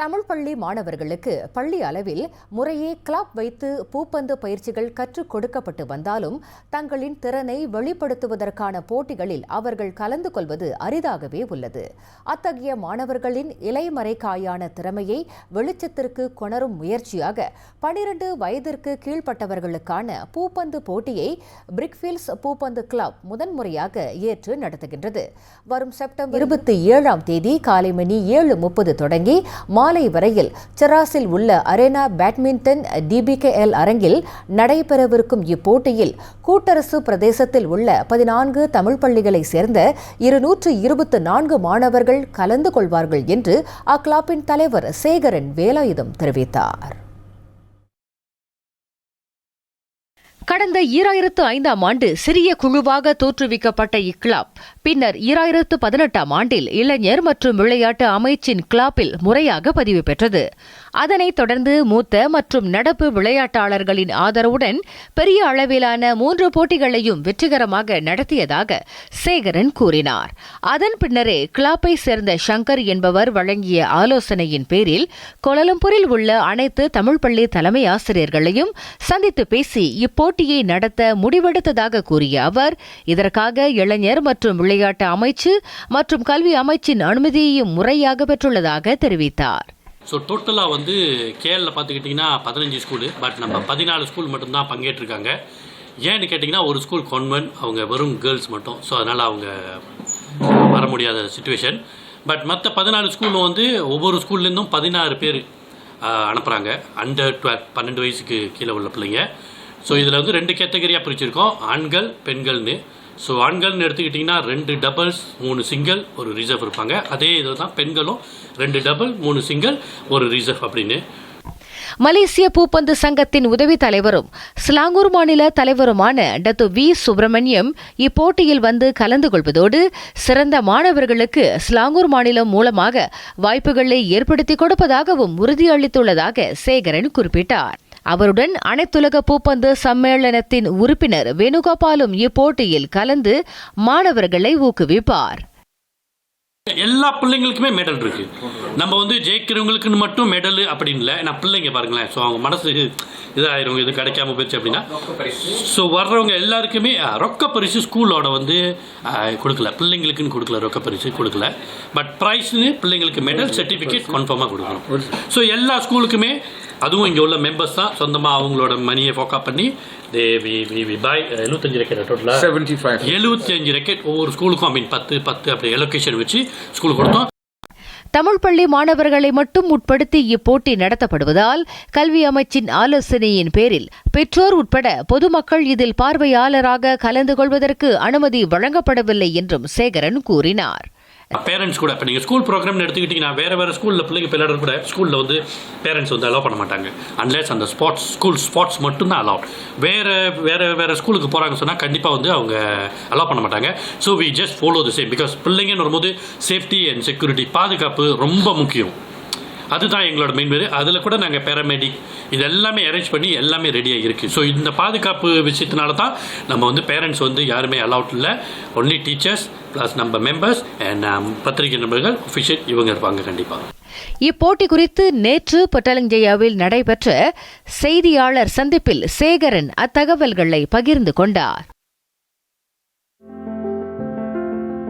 தமிழ் பள்ளி மாணவர்களுக்கு பள்ளி அளவில் முறையே கிளப் வைத்து பூப்பந்து பயிற்சிகள் கற்றுக் கொடுக்கப்பட்டு வந்தாலும் தங்களின் திறனை வெளிப்படுத்துவதற்கான போட்டிகளில் அவர்கள் கலந்து கொள்வது அரிதாகவே உள்ளது. அத்தகைய மாணவர்களின் இலைமறைக்காயான திறமையை வெளிச்சத்திற்கு கொணரும் முயற்சியாக பனிரெண்டு வயதிற்கு கீழ்ப்பட்டவர்களுக்கான பூப்பந்து போட்டியை பிரிக்ஃபீல்ஸ் பூப்பந்து கிளப் முதன்முறையாக ஏற்று நடத்துகின்றது. வரும் செப்டம்பர் இருபத்தி ஏழாம் தேதி காலை மணி ஏழு முப்பது தொடங்கி மாலை வரையில் செராஸில் உள்ள அரேனா பேட்மிண்டன் டிபிகேஎல் அரங்கில் நடைபெறவிருக்கும் இப்போட்டியில் கூட்டரசு பிரதேசத்தில் உள்ள பதினான்கு தமிழ் பள்ளிகளைச் சேர்ந்த இருநூற்று இருபத்து நான்கு மாணவர்கள் கலந்து கொள்வார்கள் என்று அக்லாப்பின் தலைவர் சேகரன் வேலாயுதம் தெரிவித்தார். கடந்த ஈராயிரத்து ஐந்தாம் ஆண்டு சிறிய குழுவாக தோற்றுவிக்கப்பட்ட இக்லாப் பின்னர் ஈராயிரத்து பதினெட்டாம் ஆண்டில் இளைஞர் மற்றும் விளையாட்டு அமைச்சின் கிளாப்பில் முறையாக பதிவு பெற்றது. அதனைத் தொடர்ந்து மூத்த மற்றும் நடப்பு விளையாட்டாளர்களின் ஆதரவுடன் பெரிய அளவிலான மூன்று போட்டிகளையும் வெற்றிகரமாக நடத்தியதாக சேகரன் கூறினார். அதன் பின்னரே கிளாப்பை சேர்ந்த சங்கர் என்பவர் வழங்கிய ஆலோசனையின் பேரில் கோலலம்பூரில் உள்ள அனைத்து தமிழ் பள்ளி தலைமை ஆசிரியர்களையும் சந்தித்து பேசி இப்போட்டியை நடத்த முடிவெடுத்ததாக கூறிய அவர் இதற்காக இளைஞர் மற்றும் விளையாட்டு அமைச்சு மற்றும் கல்வி அமைச்சின் அனுமதியையும் முறையாக பெற்றுள்ளதாக தெரிவித்தார். ஸோ டோட்டலாக வந்து கேரளில் பார்த்துக்கிட்டிங்கன்னா பதினஞ்சு ஸ்கூலு பட் நம்ம பதினாலு ஸ்கூல் மட்டும்தான் பங்கேற்றிருக்காங்க. ஏன்னு கேட்டிங்கன்னா ஒரு ஸ்கூல் கான்வென்ட் அவங்க வெறும் கேர்ள்ஸ் மட்டும். ஸோ அதனால் அவங்க வர முடியாத சுச்சுவேஷன் பட் மற்ற பதினாலு ஸ்கூலும் வந்து ஒவ்வொரு ஸ்கூல்லேருந்தும் பதினாறு பேர் அனுப்புகிறாங்க அண்டர் டுவெல் பன்னெண்டு வயசுக்கு கீழே உள்ள பிள்ளைங்க. ஸோ இதில் வந்து ரெண்டு கேட்டகரியாக பிரிச்சிருக்கோம். ஆண்கள் பெண்கள்னு. ஸோ ஆண்கள்னு எடுத்துக்கிட்டிங்கன்னா ரெண்டு டபுள்ஸ் மூணு சிங்கிள் ஒரு ரிசர்வ் இருப்பாங்க. அதே இது தான் பெண்களும் ரெண்டு டபுள் மூணு சிங்கிள் ஒரு ரிசர்வ் அப்படின்னு. மலேசிய பூப்பந்து சங்கத்தின் உதவி தலைவரும் ஸ்லாங்கூர் மாநில தலைவருமான டத்து வி. சுப்பிரமணியம் இப்போட்டியில் வந்து கலந்து கொள்வதோடு சிறந்த மாணவர்களுக்கு ஸ்லாங்கூர் மாநிலம் மூலமாக வாய்ப்புகளை ஏற்படுத்தி கொடுப்பதாகவும் உறுதியளித்துள்ளதாக சேகரன் குறிப்பிட்டார். அவருடன் அனைத்துலக பூப்பந்து சம்மேளனத்தின் உறுப்பினர் வேணுகோபாலும் இப்போட்டியில் கலந்து மாணவர்களை ஊக்குவிப்பார். எல்லா பிள்ளைங்களுக்குமே மெடல் இருக்கு. நம்ம வந்து ஜெயிக்கிறவங்களுக்குன்னு மட்டும் மெடல் அப்படின்னு இல்லை. நான் பிள்ளைங்க பாருங்களேன். ஸோ அவங்க மனசு இதாகிரும் இது கிடைக்காம போயிடுச்சு அப்படின்னா. ஸோ வர்றவங்க எல்லாருக்குமே ரொக்க பரிசு ஸ்கூலோட வந்து கொடுக்கல. பிள்ளைங்களுக்குன்னு கொடுக்கல. ரொக்க பரிசு கொடுக்கல. பட் ப்ரைஸ்னு பிள்ளைங்களுக்கு மெடல் சர்டிஃபிகேட் கன்ஃபார்மாக கொடுக்கணும். ஸோ எல்லா ஸ்கூலுக்குமே அதுவும் இங்கே உள்ள மெம்பர்ஸ் தான் சொந்தமாக அவங்களோட மணியை ஃபோக்கா பண்ணி தே வி வி வி பாய் எழுபத்தஞ்சு ரெக்கெட் டோட்டலாக 75. எழுபத்தி அஞ்சு ரெக்கெட் ஒவ்வொரு ஸ்கூலுக்கும் ஐ மீன் பத்து பத்து அப்படி எலோகேஷன் வச்சு ஸ்கூலுக்கு கொடுத்தோம். தமிழ் பள்ளி மாணவர்களை மட்டும் உட்படுத்தி இப்போட்டி நடத்தப்படுவதால் கல்வி அமைச்சின் ஆலோசனையின் பேரில் பெற்றோர் உட்பட பொதுமக்கள் இதில் பார்வையாளராக கலந்து கொள்வதற்கு அனுமதி வழங்கப்படவில்லை என்றும் சேகரன் கூறினார். பேரண்ட்ஸ் கூட இப்போ நீங்கள் ஸ்கூல் ப்ரோக்ராம்னு எடுத்துக்கிட்டிங்கன்னா வேறு வேறு ஸ்கூலில் பிள்ளைங்க விளையாடுற கூட ஸ்கூலில் வந்து பேரண்ட்ஸ் வந்து அலோவ் பண்ண மாட்டாங்க. அன்லெஸ் அந்த ஸ்போர்ட்ஸ் ஸ்கூல் ஸ்போர்ட்ஸ் மட்டும்தான் அலோவ் வேறு வேறு வேறு ஸ்கூலுக்கு போகிறாங்க சொன்னால் கண்டிப்பாக வந்து அவங்க அலோவ் பண்ண மாட்டாங்க. So we just follow the same because பிள்ளைங்கன்னு வரும்போது சேஃப்டி அண்ட் செக்யூரிட்டி பாதுகாப்பு ரொம்ப முக்கியம். அதுதான் எங்களோட மெயின் வேறு. அதில் கூட நாங்கள் பேராமெடிக் இது எல்லாமே அரேஞ்ச் பண்ணி எல்லாமே ரெடியாக இருக்குது ஸோ இந்த பாதுகாப்பு விஷயத்தினால தான் நம்ம வந்து பேரண்ட்ஸ் வந்து யாருமே அலவுட் இல்லை. ஒன்லி டீச்சர்ஸ் ப்ளஸ் நம்ம மெம்பர்ஸ் அண்ட் um, பத்திரிகை நபர்கள் ஒஃபிஷியல் இவங்க இருப்பாங்க கண்டிப்பாக இப்போட்டி குறித்து நேற்று பொட்டலஞ்சயாவில் நடைபெற்ற செய்தியாளர் சந்திப்பில் சேகரன் அத்தகவல்களை பகிர்ந்து கொண்டார்.